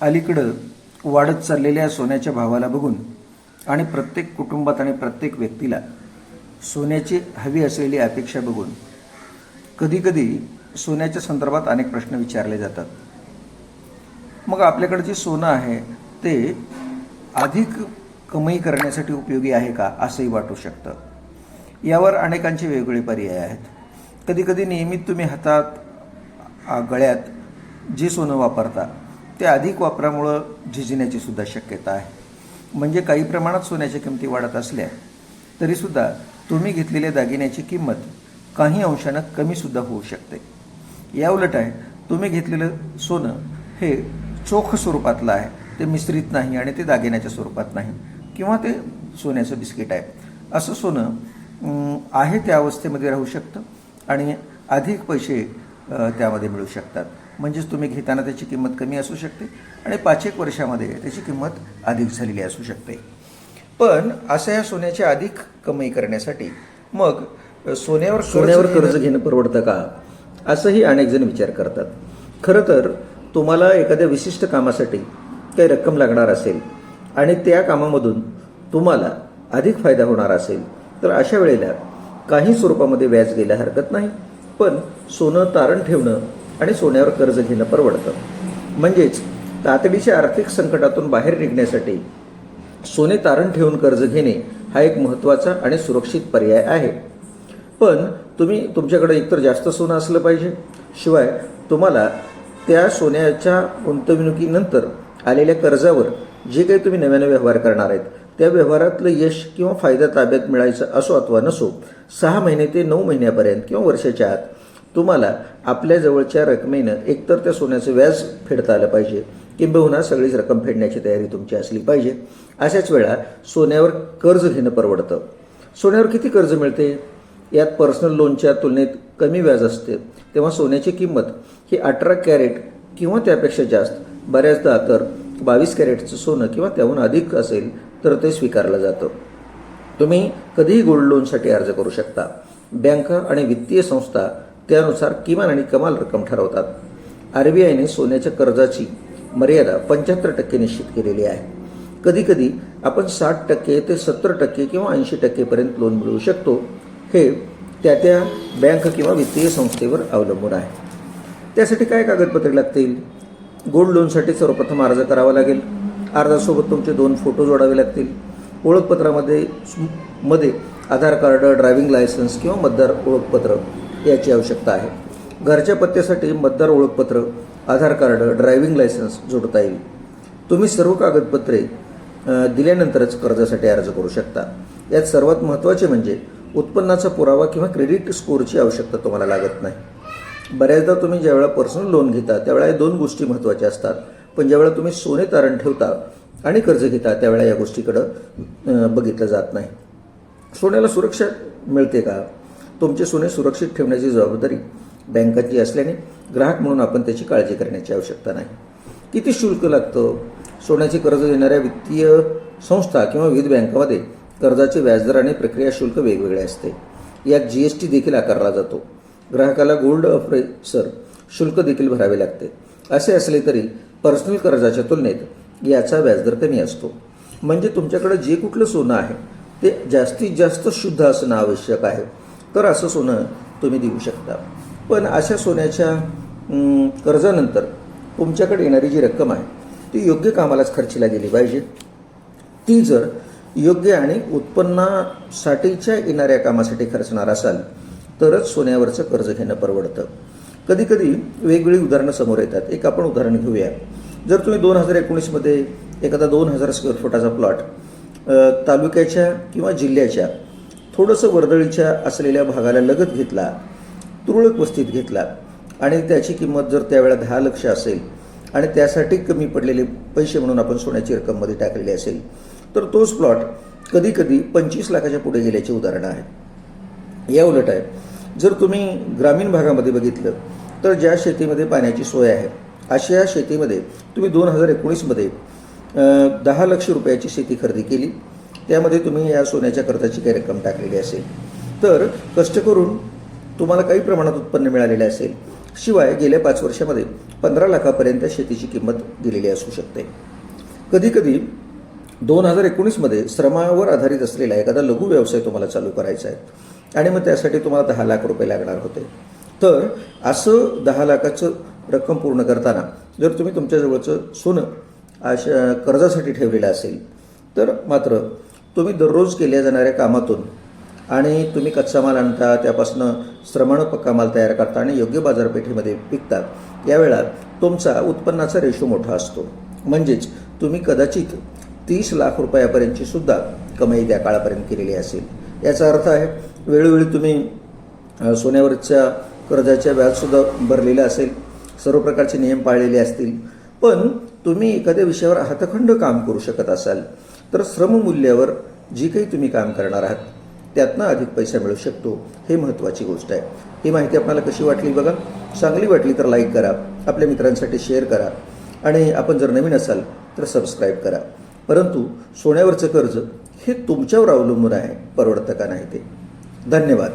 अलीकडं वाढत चाललेल्या सोन्याच्या भावाला बघून आणि प्रत्येक कुटुंबात आणि प्रत्येक व्यक्तीला सोन्याची हवी असलेली अपेक्षा बघून कधीकधी सोन्याच्या संदर्भात अनेक प्रश्न विचारले जातात. मग आपल्याकडे जे सोनं आहे ते अधिक कमाई करण्यासाठी उपयोगी आहे का असंही वाटू शकतं. यावर अनेकांचे वेगवेगळे पर्याय आहेत. कधीकधी नियमित तुम्ही हातात गळ्यात जे सोनं वापरता ते अधिक वापरामुळं झिजण्याची सुद्धा शक्यता आहे. म्हणजे काही प्रमाणात सोन्याच्या किमती वाढत असल्या तरीसुद्धा तुम्ही घेतलेल्या दागिन्याची किंमत काही अंशानं कमीसुद्धा होऊ शकते. या उलट आहे तुम्ही घेतलेलं सोनं हे चोख स्वरूपातलं आहे. ते मिश्रित नाही आणि ते दागिन्याच्या स्वरूपात नाही. किंवा ते सोन्याचं बिस्किट आहे. असं सोनं आहे त्या अवस्थेमध्ये राहू शकतं आणि अधिक पैसे त्यामध्ये मिळू शकतात. म्हणजेच तुम्ही घेताना त्याची किंमत कमी असू शकते आणि पाच एक वर्षामध्ये त्याची किंमत अधिक झालेली असू शकते. पण अशा या सोन्याची अधिक कमाई करण्यासाठी मग सोन्यावर सोन्यावर कर्ज घेणं परवडतं का? असंही अनेक जण विचार करतात. खरं तर तुम्हाला एखाद्या विशिष्ट कामासाठी काही रक्कम लागणार असेल आणि त्या कामामधून तुम्हाला अधिक फायदा होणार असेल तर अशा वेळेला काही स्वरूपामध्ये व्याज घ्यायला हरकत नाही. पण सोनं तारण ठेवणं आणि सोन्यावर कर्ज घेणं परवडतं. म्हणजेच तातडीच्या आर्थिक संकटातून बाहेर निघण्यासाठी सोने तारण ठेवून कर्ज घेणे हा एक महत्त्वाचा आणि सुरक्षित पर्याय आहे. पण तुम्ही तुमच्याकडे एकतर जास्त सोनं असलं पाहिजे. शिवाय तुम्हाला त्या सोन्याच्या गुंतवणुकीनंतर आलेल्या कर्जावर जे काही तुम्ही नव्याने व्यवहार करणार आहेत त्या व्यवहारातलं यश किंवा फायदा ताब्यात मिळायचं असो अथवा नसो सहा महिने ते नऊ महिन्यापर्यंत किंवा वर्षाच्या आत तुम्हाला आपल्या जवळच्या रकमेनं एकतर त्या सोन्याचं व्याज फेडता आलं पाहिजे. किंबहुना सगळीच रक्कम फेडण्याची तयारी तुमची असली पाहिजे. अशाच वेळा सोन्यावर कर्ज घेणं परवडतं. सोन्यावर किती कर्ज मिळते? यात पर्सनल लोनच्या तुलनेत कमी व्याज असते. तेव्हा सोन्याची किंमत ही अठरा कॅरेट किंवा त्यापेक्षा जास्त बऱ्याचदा तर बावीस कॅरेटचं सोनं किंवा त्याहून अधिक असेल तर ते स्वीकारलं जातं. तुम्ही कधीही गोल्ड लोनसाठी अर्ज करू शकता. बँका आणि वित्तीय संस्था त्यानुसार किमान आणि कमाल रक्कम ठरवतात. आर बी आयने सोन्याच्या कर्जाची मर्यादा पंच्याहत्तर टक्के निश्चित केलेली आहे. कधीकधी आपण साठ टक्के ते सत्तर टक्के किंवा ऐंशी टक्केपर्यंत लोन मिळवू शकतो. हे त्या त्या बँक किंवा वित्तीय संस्थेवर अवलंबून आहे. त्यासाठी काय कागदपत्रे लागतील? गोल्ड लोनसाठी सर्वप्रथम अर्ज करावा लागेल. अर्जासोबत तुमचे दोन फोटो जोडावे लागतील. ओळखपत्रामध्ये मध्ये आधार कार्ड ड्रायव्हिंग लायसन्स किंवा मतदार ओळखपत्र. याची आवश्यकता आहे. घरच्या पत्त्यासाठी मतदार ओळखपत्र आधार कार्ड ड्रायव्हिंग लायसन्स जोडता येईल. तुम्ही सर्व कागदपत्रे दिल्यानंतरच कर्जासाठी अर्ज करू शकता. यात सर्वात महत्त्वाचे म्हणजे उत्पन्नाचा पुरावा किंवा क्रेडिट स्कोअरची आवश्यकता तुम्हाला लागत नाही. बऱ्याचदा तुम्ही ज्यावेळेला पर्सनल लोन घेता त्यावेळेला या दोन गोष्टी महत्त्वाच्या असतात. पण ज्यावेळेला तुम्ही सोने तारण ठेवता आणि कर्ज घेता त्यावेळेला या गोष्टीकडं बघितलं जात नाही. सोन्याला सुरक्षा मिळते का? तुमचे सोने सुरक्षित ठेवण्याची जबाबदारी बँकाची असल्याने ग्राहक म्हणून आपण त्याची काळजी करण्याची आवश्यकता नाही. किती शुल्क लागतं? सोन्याचे कर्ज देणाऱ्या वित्तीय संस्था किंवा विविध बँकामध्ये कर्जाचे व्याजदर आणि प्रक्रिया शुल्क वेगवेगळे असते. यात जी एस टी देखील आकारला जातो. ग्राहकाला गोल्ड अप्रेसर शुल्क देखील भरावे लागते. असे असले तरी पर्सनल कर्जाच्या तुलनेत याचा व्याजदर कमी असतो. म्हणजे तुमच्याकडे जे कुठलं सोनं आहे ते जास्तीत जास्त शुद्ध असणं आवश्यक आहे. तर असं सोनं तुम्ही देऊ शकता. पण अशा सोन्याच्या कर्जानंतर तुमच्याकडे येणारी जी रक्कम आहे ती योग्य कामालाच खर्चीला गेली पाहिजे. ती जर योग्य आणि उत्पन्नासाठीच्या येणाऱ्या कामासाठी खर्चणार असाल तरच सोन्यावरचं कर्ज घेणं परवडतं. कधीकधी वेगवेगळी उदाहरणं समोर येतात. एक आपण उदाहरण घेऊया. जर तुम्ही दोन हजार एकोणीसमध्ये एखादा दोन हजार स्क्वेअर फुटाचा प्लॉट तालुक्याच्या किंवा जिल्ह्याच्या थोडंसं वर्दळीच्या असलेल्या भागाला लगत घेतला तुरळक वस्तीत घेतला. आणि त्याची किंमत जर त्यावेळा दहा लक्ष असेल आणि त्यासाठी कमी पडलेले पैसे म्हणून आपण सोन्याची रक्कममध्ये टाकलेली असेल तर तोच प्लॉट कधी कधी पंचवीस लाखाच्या पुढे गेल्याची उदाहरणं आहेत. या उलट आहे जर तुम्ही ग्रामीण भागामध्ये बघितलं तर ज्या शेतीमध्ये पाण्याची सोय आहे अशा शेतीमध्ये तुम्ही दोन हजार एकोणीसमध्ये दहा लक्ष रुपयाची शेती खरेदी केली. त्यामध्ये तुम्ही या सोन्याच्या कर्जाची काही रक्कम टाकलेली असेल. तर कष्ट करून तुम्हाला काही प्रमाणात उत्पन्न मिळालेले असेल. शिवाय गेल्या पाच वर्षामध्ये पंधरा लाखापर्यंत शेतीची किंमत दिलेली असू शकते. कधीकधी दोन हजार एकोणीसमध्ये श्रमावर आधारित असलेला एखादा लघु व्यवसाय तुम्हाला चालू करायचा आहे. आणि मग त्यासाठी तुम्हाला दहा लाख रुपये लागणार होते. तर असं दहा लाखाचं रक्कम पूर्ण करताना जर तुम्ही तुमच्याजवळचं सोनं अशा कर्जासाठी ठेवलेलं असेल तर मात्र तुम्ही दररोज केल्या जाणाऱ्या कामातून आणि तुम्ही कच्चा माल आणता त्यापासून श्रमण पक्का माल तयार करता आणि योग्य बाजारपेठेमध्ये विकता यावेळा तुमचा उत्पन्नाचा रेशो मोठा असतो. म्हणजेच तुम्ही कदाचित तीस लाख रुपयापर्यंतची सुद्धा कमाई त्या काळापर्यंत केलेली असेल. याचा अर्थ आहे वेळोवेळी तुम्ही सोन्यावरच्या कर्जाच्या व्याजसुद्धा भरलेलं असेल सर्व प्रकारचे नियम पाळलेले असतील. पण तुम्ही एखाद्या विषयावर हातखंड काम करू शकत असाल तर श्रममूल्यावर जी काही तुम्ही काम करणार आहात त्यातनं अधिक पैसा मिळू शकतो हे महत्त्वाची गोष्ट आहे. ही माहिती आपल्याला कशी वाटली बघा? चांगली वाटली तर लाईक करा आपल्या मित्रांसाठी शेअर करा आणि आपण जर नवीन असाल तर सबस्क्राईब करा. परंतु सोन्यावरचं कर्ज हे तुमच्यावर अवलंबून आहे परवडतं का नाही ते? धन्यवाद.